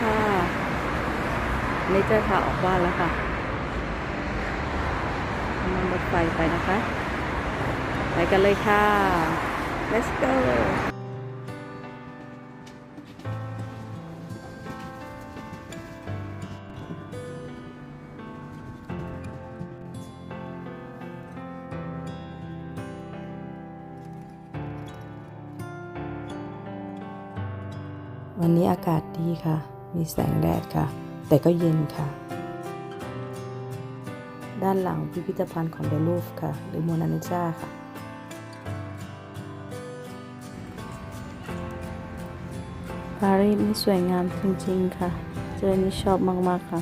ค่ะนี่จะพาออกบ้านแล้วค่ะนั่งรถไฟไปนะคะ ไปกันเลยค่ะ let's go วันนี้อากาศดีค่ะ มีแสงแดดค่ะ แต่ก็เย็นค่ะ ด้านหลังพิพิธภัณฑ์ของเดลูฟค่ะ หรือโมนาลิซาค่ะปารีสนี่สวยงามจริงๆค่ะ เจอนี่ชอบมากๆค่ะ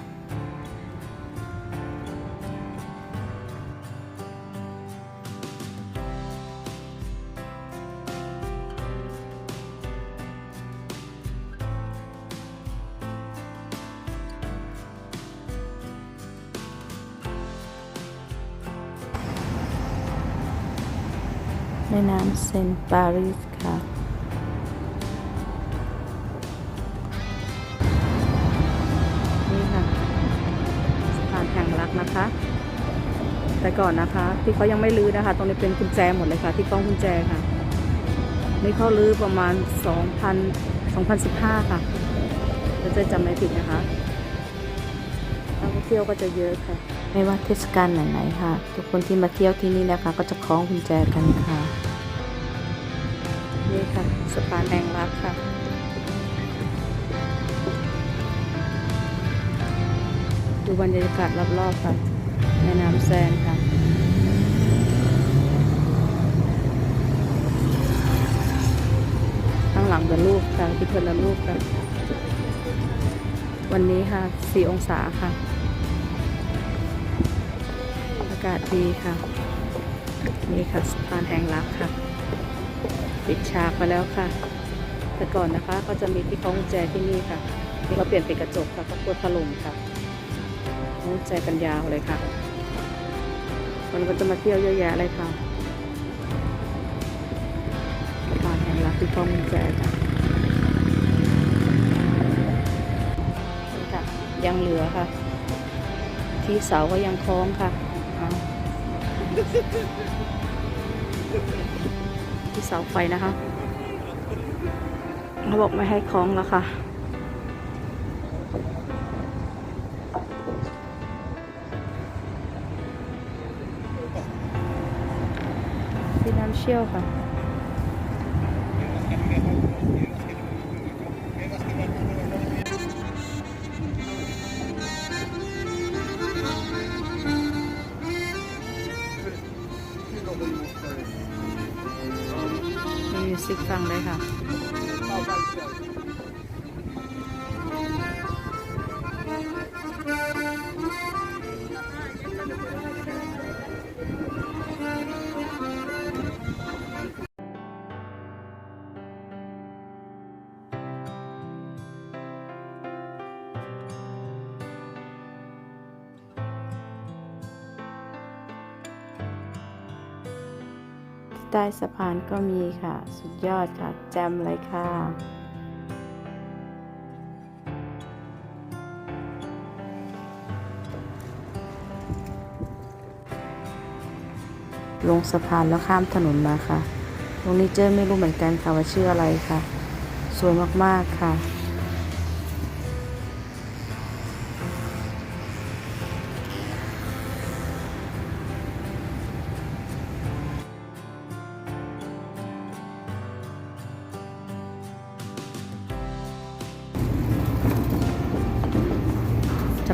แม่น้ำเซนต์ปารีสค่ะ นี่ค่ะสะพานแห่งรักนะคะ แต่ก่อนนะคะ ที่เขายังไม่รื้อนะคะ ตรงนี้เป็นกุญแจหมดเลยค่ะ ที่กล้องกุญแจค่ะ นี่เขารื้อประมาณ 2,000 2015 ค่ะถ้าจะจำไม่ผิดนะคะนักท่องเที่ยวก็จะเยอะค่ะ ไม่ว่าเทศกาลไหนๆค่ะ ทุกคนที่มาเที่ยวที่นี่นะคะ ก็จะคล้องกุญแจกันค่ะ สะพานแห่งรักค่ะ ดูบรรยากาศรอบๆค่ะแม่น้ำแซนค่ะข้างหลังเป็นรูปค่ะที่เพื่อนละรูปค่ะ วันนี้ค่ะ 4 องศาค่ะ อากาศดีค่ะ นี่ค่ะสะพานแห่งรักค่ะ ปิดฉากไปแล้วค่ะ แต่ก่อนนะคะก็จะมีที่คล้องแจที่นี่ค่ะที่เขาเปลี่ยนเป็นกระจกค่ะก็กลัวถล่มค่ะคล้องแจกันยาวเลยค่ะคนก็จะมาเที่ยวเยอะแยะเลยค่ะสะพานแห่งรักที่คล้องแจค่ะนี่ค่ะ ยังเหลือค่ะ ที่เสาก็ยังคล้องค่ะเอา ที่เสาไฟนะคะเขาบอกไม่ให้คล้องแล้วค่ะที่น้ำเชี่ยวค่ะ สิกฟังเลยค่ะ ใต้สะพานก็มีค่ะ สุดยอดค่ะ แจมเลยค่ะลงสะพานแล้วข้ามถนนมาค่ะ ตรงนี้เจ้ไม่รู้เหมือนกันค่ะว่าชื่ออะไรค่ะ สวยมากๆค่ะ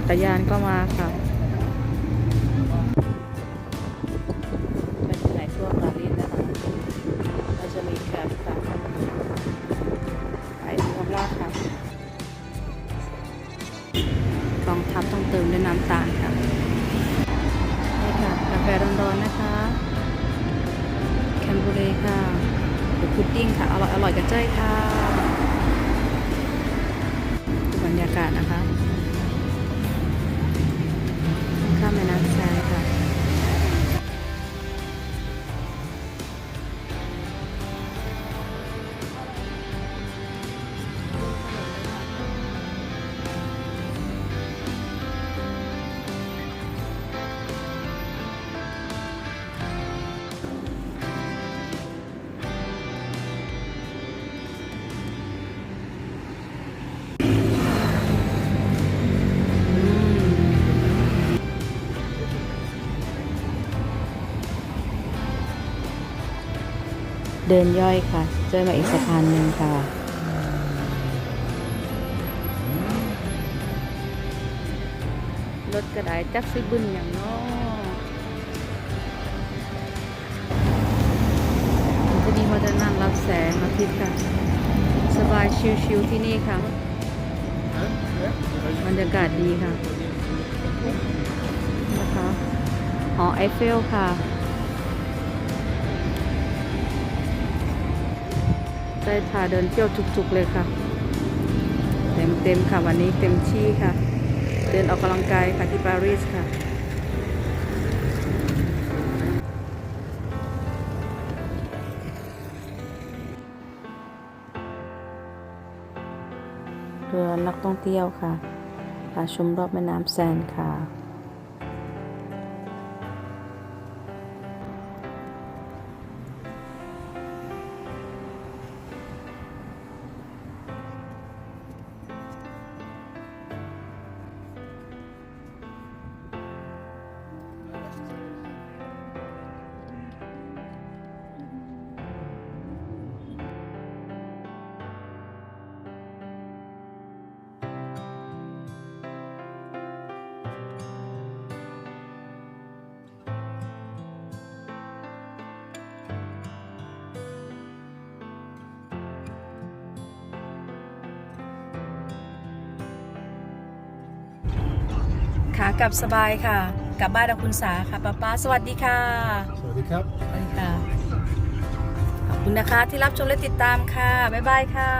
กรยานก็มาค่ะไปที่ไหนทั่วปารีสนะคะเราจะมีแคบค่ะไปข้างล่างค่ะกองทัพต้องเติมด้วยน้ำตาลค่ะนี่ค่ะกาแฟร้อนๆนะคะ แคมบูเรค่ะหรือพุดดิ้งค่ะ อร่อยอร่อยกันใจยค่ะดูบรรยากาศนะคะ เดินย่อยค่ะเจอมาอีกสะพานหนึ่งค่ะ รถกระไดจักซิบึนอย่างเน้อที่นี่เขาจะนั่งรับแสงอาทิตย์ค่ะ สบายชิวๆที่นี่ค่ะบรรยากาศดีค่ะ นะคะ หอไอเฟลค่ะ ได้พาเดินเที่ยวจุกๆเลยค่ะ เต็มเต็มๆค่ะวันนี้เต็มที่ค่ะ เดินออกกำลังกายค่ะที่ปารีสค่ะเรือนักท่องเที่ยวค่ะพาชมรอบแม่น้ำแซนค่ะ ขากลับสบายค่ะ กลับบ้านดาคุณสาค่ะป้าป้าสวัสดีค่ะ สวัสดีครับสวัสดีค่ะ ขอบคุณนะคะที่รับชมและติดตามค่ะ บ๊ายบายค่ะ